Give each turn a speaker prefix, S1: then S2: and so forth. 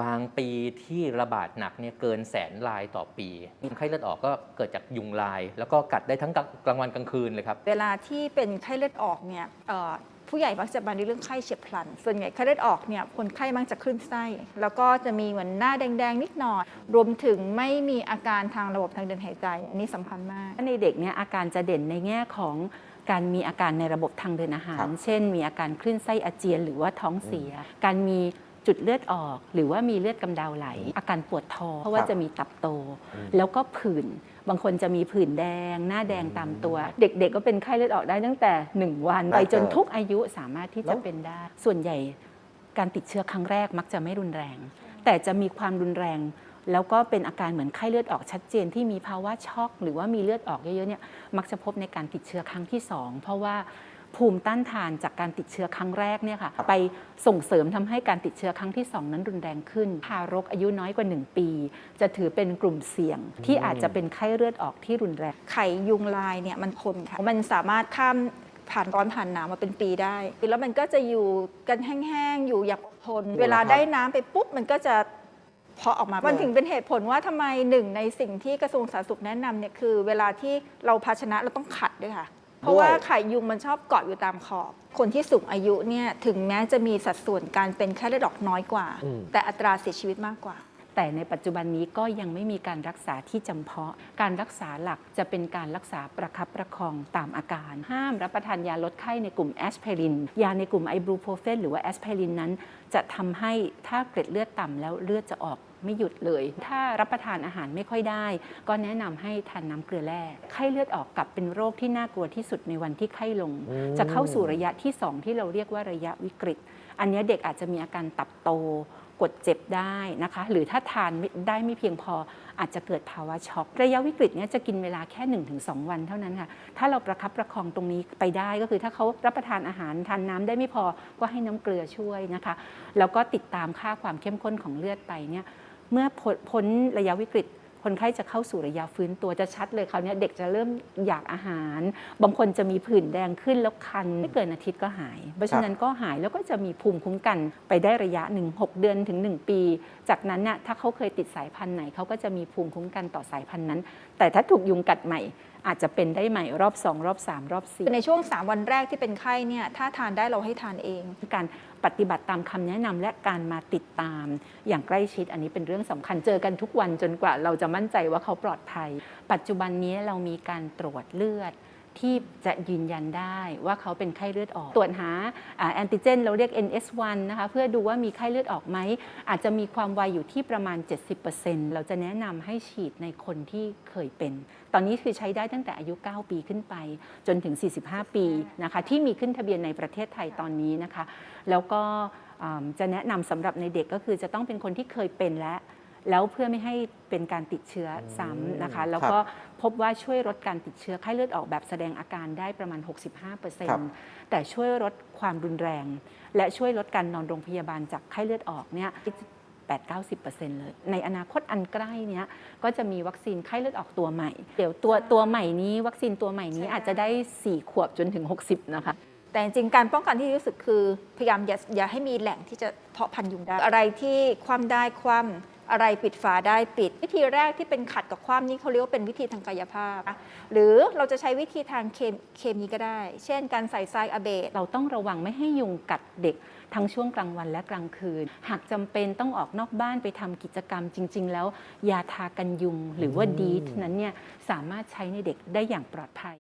S1: บางปีที่ระบาดหนักเนี่ยเกินแสนรายต่อปีไข้เลือดออกก็เกิดจากยุงลาย แล้วก็กัดได้ทั้งกลางวันกลางคืนเลยครับ
S2: เวลาที่เป็นไข้เลือดออกเนี่ยเอ่อผู้ใหญ่มักจะมาในเรื่องไข้เฉียบพลัน ส่วนใหญ่ไข้เลือดออกเนี่ยคนไข้มักจะคลื่นไส้ แล้วก็จะมีเหมือนหน้าแดงๆ นิดหน่อย รวมถึงไม่มีอาการทางระบบทางเดินหายใจ อันนี้สำคัญมาก
S3: ในเด็กเนี่ยอาการจะเด่นในแง่ของการมีอาการในระบบทางเดินอาหาร
S4: ครับ
S3: เช่น มีอาการคลื่นไส้อาเจียนหรือว่าท้องเสีย การมี จุดเลือดออก หรือว่ามีเลือดกำเดาไหล อาการปวดท้องเพราะว่า
S4: ครับ
S3: จะมีตับโต
S4: อืม
S3: แล้วก็ผื่นบางคนจะมีผื่นแดง หน้าแดงตามตัว เด็ก ๆ ก็เป็นไข้เลือดออกได้ตั้งแต่ 1 วันไปจนทุกอายุสามารถที่จะเป็นได้ ส่วนใหญ่การติดเชื้อครั้งแรกมักจะไม่รุนแรง แต่จะมีความรุนแรง แล้วก็เป็นอาการเหมือนไข้เลือดออกชัดเจนที่มีภาวะช็อก หรือว่ามีเลือดออกเยอะๆเนี่ยมักจะพบในการติดเชื้อครั้งที่ 2 เพราะว่า ภูมิต้านทานจากการติดเชื้อครั้งแรกเนี่ยค่ะไปส่งเสริมทำให้การติดเชื้อครั้งที่ 2 นั้นรุนแรงขึ้นทารกอายุน้อยกว่า 1 ปี จะถือเป็นกลุ่มเสี่ยงที่อาจจะเป็นไข้เลือดออกที่รุนแรง
S2: ไข่ยุงลายเนี่ยมันทนค่ะมันสามารถข้ามผ่านร้อนผ่านหนาวมาเป็นปีได้ แล้วมันก็จะอยู่กันแห้งๆ อยู่อย่างอดทน เวลาได้น้ำไปปุ๊บ มันก็จะเพาะออกมา มันถึงเป็นเหตุผลว่าทำไมหนึ่งในสิ่งที่กระทรวงสาธารณสุขแนะนำเนี่ยคือ เวลาที่เราภาชนะเราต้องขัดด้วยค่ะ เพราะว่าไข่ยุงมันชอบเกาะอยู่ตามขอบ คนที่สูงอายุเนี่ยถึงแม้จะมีสัดส่วนการเป็นไข้เลือดออกน้อยกว่า
S4: อืม
S2: แต่อัตราเสียชีวิตมากกว่า
S3: แต่ในปัจจุบันนี้ก็ยังไม่มีการรักษาที่จำเพาะ การรักษาหลักจะเป็นการรักษาประคับประคองตามอาการ ห้ามรับประทานยาลดไข้ในกลุ่มแอสไพริน ยาในกลุ่มไอบูโพรเฟนหรือว่าแอสไพรินนั้น จะทำให้ถ้าเกล็ดเลือดต่ำแล้วเลือดจะออก ไม่หยุดเลย ถ้ารับประทานอาหารไม่ค่อยได้ ก็แนะนำให้ทานน้ำเกลือแร่ไข้เลือดออกกลับเป็นโรคที่น่ากลัวที่สุดในวันที่ไข้ลง
S4: อืม
S3: จะเข้าสู่ระยะที่สองที่เราเรียกว่าระยะวิกฤต อันเนี้ยเด็กอาจจะมีอาการตับโตกดเจ็บได้นะคะ หรือถ้าทานไม่ได้ไม่เพียงพออาจจะเกิดภาวะช็อกระยะวิกฤตเนี้ยจะกินเวลาแค่ 1-2 วันเท่านั้นค่ะ ถ้าเราประคับประคองตรงนี้ไปได้ก็คือถ้าเขารับประทานอาหารทานน้ำได้ไม่พอก็ให้น้ำเกลือช่วยนะคะ แล้วก็ติดตามค่าความเข้มข้นของเลือดไปเนี่ย เมื่อพ้นระยะวิกฤต คนไข้จะเข้าสู่ระยะฟื้นตัวจะชัดเลยคราวเนี้ยเด็กจะเริ่มอยากอาหาร บางคนจะมีผื่นแดงขึ้นแล้วคันไม่เกินอาทิตย์ก็หาย เพราะฉะนั้นก็หายแล้วก็จะมีภูมิคุ้มกันไปได้ระยะหนึ่งหกเดือนถึง 1 ปี จากนั้นน่ะถ้าเขาเคยติดสายพันธุ์ไหนเขาก็จะมีภูมิคุ้มกันต่อสายพันธุ์นั้น แต่ถ้าถูกยุงกัดใหม่อาจจะเป็นได้ใหม่รอบ 2 รอบ 3 รอบ 4
S2: ในช่วง 3 วันแรกที่เป็นไข้เนี่ยถ้าทานได้เราให้ทานเอง
S3: การปฏิบัติตามคำแนะนำและการมาติดตามอย่างใกล้ชิดอันนี้เป็นเรื่องสำคัญเจอกันทุกวันจนกว่าเราจะมั่นใจว่าเขาปลอดภัย ปัจจุบันนี้เรามีการตรวจเลือดที่จะยืนยันได้ว่าเขาเป็นไข้เลือดออก ตรวจหาแอนติเจน เราเรียก NS1 นะคะเพื่อดูว่ามีไข้เลือดออกไหม อาจจะมีความไวอยู่ที่ประมาณ 70%เราจะแนะนำให้ฉีดในคนที่เคยเป็น ตอนนี้คือใช้ได้ตั้งแต่อายุ 9 ปีขึ้นไป จนถึง 45 ปีนะคะที่มีขึ้นทะเบียนในประเทศไทยตอนนี้นะคะ แล้วก็จะแนะนำสำหรับในเด็กก็คือจะต้องเป็นคนที่เคยเป็นแล้ว แล้วเพื่อไม่ให้เป็นการติดเชื้อซ้ำนะคะ แล้วก็พบว่าช่วยลดการติดเชื้อไข้เลือดออกแบบแสดงอาการได้ประมาณ
S4: ครับ
S3: 65%แต่ช่วยลดความรุนแรง และช่วยลดการนอนโรงพยาบาลจากไข้เลือดออกเนี่ย8-90%เลย ในอนาคตอันใกล้เนี้ยก็จะมีวัคซีนไข้เลือดออกตัวใหม่ เดี๋ยวตัวตัวใหม่นี้วัคซีนตัวใหม่นี้
S2: ใช่
S3: อาจจะได้ 4 ขวบจนถึง 60 นะคะ
S2: แต่จริงๆการป้องกันที่ดีที่สุดคือ พยายามอย่าอย่าให้มีแหล่งที่จะเพาะพันธุ์ยุงได้ อะไรที่คว่ำได้คว่ำอะไรปิดฝาได้ปิด วิธีแรกที่เป็นขัดกับคว่ำนี่เขาเรียกว่าเป็นวิธีทางกายภาพ หรือเราจะใช้วิธีทางเคมเคมีก็ได้ เช่น การใส่ทรายอะเบด
S3: เราต้องระวังไม่ให้ยุงกัดเด็กทั้งช่วงกลางวันและกลางคืน หากจำเป็นต้องออกนอกบ้านไปทำกิจกรรมจริง ๆ แล้วยาทากันยุงหรือว่าดีทนั้นเนี่ยสามารถใช้ในเด็กได้อย่างปลอดภัย